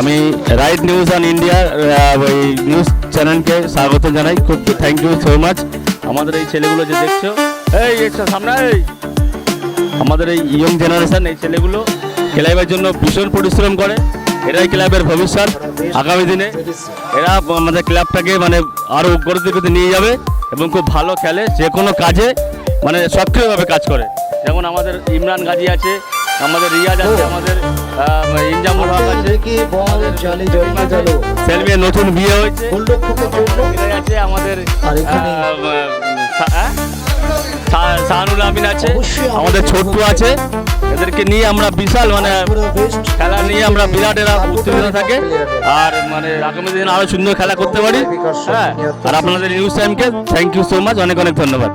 আমি right news on India ওই news চ্যানেলকে স্বাগত জানাই। খুব থ্যাংক ইউ সো মাচ আমাদের এই ছেলেগুলো যে দেখছ, এই সামনে আমাদের এই ইয়ং জেনারেশন এই ছেলেগুলো ক্লাবের জন্য ভীষণ পরিশ্রম করে। এরাই ক্লাবের ভবিষ্যৎ আগামী দিনে। এরা আমাদের ক্লাবটাকে মানে আরও গড়তে গড়তে নিয়ে যাবে এবং খুব ভালো খেলে, যে কোনো কাজে মানে সক্রিয়ভাবে কাজ করে। যেমন আমাদের ইমরান গাজী আছে, আমাদের রিয়াজ আছে, আমাদের কি বল জালে জড়িয়ে গেল সেলমিয়া নতুন বিয়ে হয়েছে গোলরক্ষকের জন্য এরাই আছে আমাদের আর এখানে- হ্যাঁ? আমিন আছে। আমাদের ছোট্টু আছে। এদেরকে নিয়ে আমরা বিশাল মানে খেলা নিয়ে আমরা বিরাট এরা উত্তেজিত থাকে। আর মানে আগামী দিনে আরও সুন্দর খেলা করতে পারি। হ্যাঁ। আর আপনাদের নিউজ টাইমকে থ্যাংক ইউ সো মাচ অনেক অনেক ধন্যবাদ।